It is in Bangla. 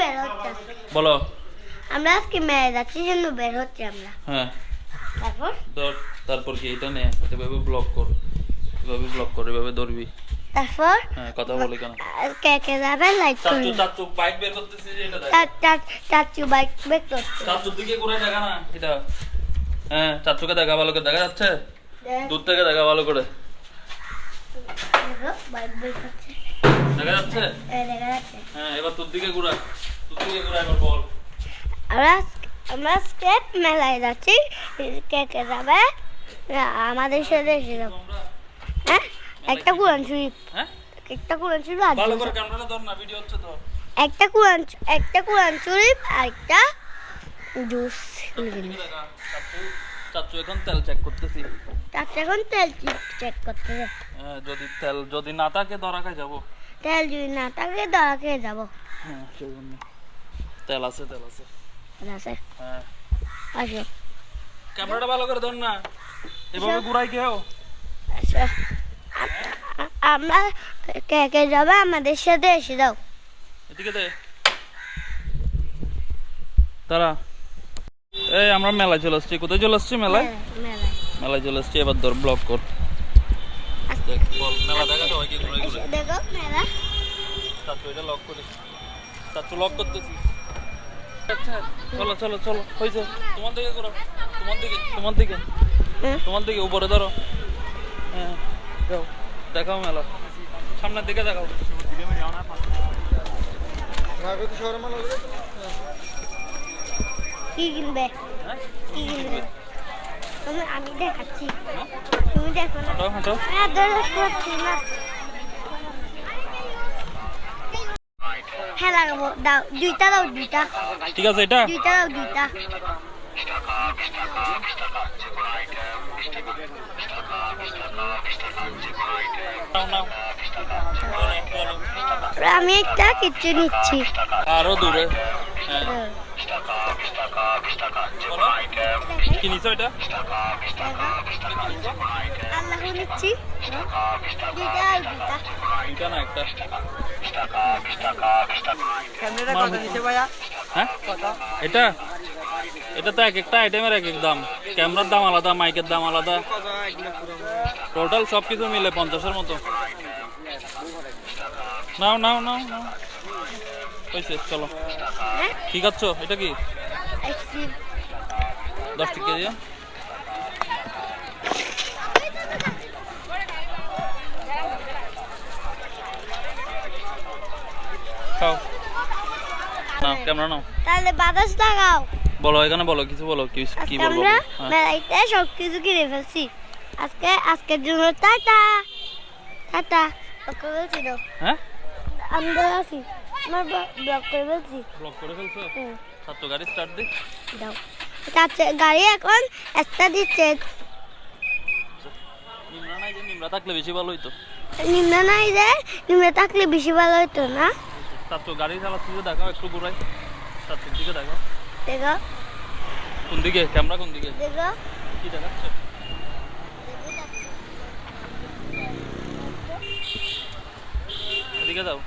বের হচ্ছে বলো। আমরা আজকে মেয়ে যাচ্ছি জন্য বের হচ্ছে আমরা। হ্যাঁ। তারপর? ধর তারপর কি এটা নে এভাবে ব্লক কর এভাবে ব্লক কর এভাবে ধরবি। তারপর? হ্যাঁ কথা বলি কেন? কে কে যাবে? লাইক চাচু চাচু বাইক বের করতেছি যে এটা দেখ। চার চার চাচু বাইক বের করছে। চাচুর দিকে ঘুরে দেখা না এটা। হ্যাঁ চাচুকে দেখা ভালো করে দেখা যাচ্ছে? দূর থেকে দেখা ভালো করে। যাচ্ছে? দেখা যাচ্ছে। হ্যাঁ এবার তোর দিকে ঘুরা। আমরা মেলায় যাচ্ছি কে কে যাবে আমাদের সাথে এসে যাব হ্যাঁ একটা কোরআন শরীফ একটা কোরআন শরীফ আর ভালো করে ক্যামেরাটা ধর না ভিডিও হচ্ছে তো একটা কোরআন একটা কোরআন শরীফ আর একটা জুস চাচু চাচু এখন তেল চেক করতেছি তারপর এখন তেল চেক করতে যাব হ্যাঁ, যদি তেল যদি না থাকে ধরা যাব তেল যদি না থাকে দরা খেয়ে যাব হ্যাঁ সেই জন্য তেল আছে তেল আছে। আছে? হ্যাঁ। আসো। ক্যামেরাটা ভালো করে ধর না। এভাবে ঘুরাই কেউ? আমরা কে কে যাবে? আমাদের সাথে এসে যাও এদিকে দে। তারা এই আমরা মেলায় চলে আসছি। কোথায় চলে আসছি মেলায়? মেলায়, মেলায় চলে আসছি। এবার ধর ব্লক কর। বল মেলা দেখা ঘুরে এসে দেখো মেলা। চাচু এটা লক করে চাচু লক করতেছি। আচ্ছা চলো চলো চলো হয়েছে তোমার দিকে করো তোমার দিকে তোমার দিকে তোমার দিকে উপরে ধরো। হ্যাঁ যাও দেখাও মেলা। সামনের দিকে দেখাও। কি কিনবে? হ্যাঁ? কি কিনবে? আমি দেখাচ্ছি। হ্যাঁ? তুমি দেখো হাঁটো হাঁটো। হ্যাঁ হ্যাঁ লাগাবো দাও দুইটা দাও দুইটা। ঠিক আছে এটা? দুইটা দাও দুইটা। আমি একটা কিচ্ছু নিচ্ছি। আরও দূরে। হ্যাঁ। কি নিছো এটা? আল্লাহ নিচ্ছি। দুইটা দুইটা। দুইটা না একটা? হ্যাঁ? এটা? এটা তো এক একটা আইটেমের এক এক দাম। ক্যামেরার দাম আলাদা মাইকের দাম আলাদা। টোটাল সব কিছু মিলে পঞ্চাশের মতো। নাও নাও নাও নাও। হয়েছে চলো। ঠিক আছে? এটা কি? দশ টাকা দিয়ে। খাও। নাও ক্যামেরা নাও। তাহলে বাতাস লাগাও। বলো এখানে বলো কিছু বলো কি কি বলব আমরা হ্যাঁ। মেলাইতে সব কিছু কিনে ফেলছি। আজকে আজকের জন্য টাটা। টাটা। ওকে বলছি তো। হ্যাঁ? আমরা আছি। আমার ব্লক করে বলছি ব্লক করে ফেলছো? ছাত্র গাড়ি স্টার্ট দি। দাও। গাড়ি এখন একটা দিচ্ছে। নিমরা নাই যে নিমরা থাকলে বেশি ভালো হইতো। নিম্ন নাই যে নিম্ন থাকলে বেশি ভালো হতো না। ছাত্র গাড়ি চালাচ্ছি যে দেখাও একটু ঘুরাই। ছাত্রের দিকে দেখাও দেখো। কোন দিকে? ক্যামেরা কোন দিকে? দেখো। কি দেখাচ্ছে এদিকে দাও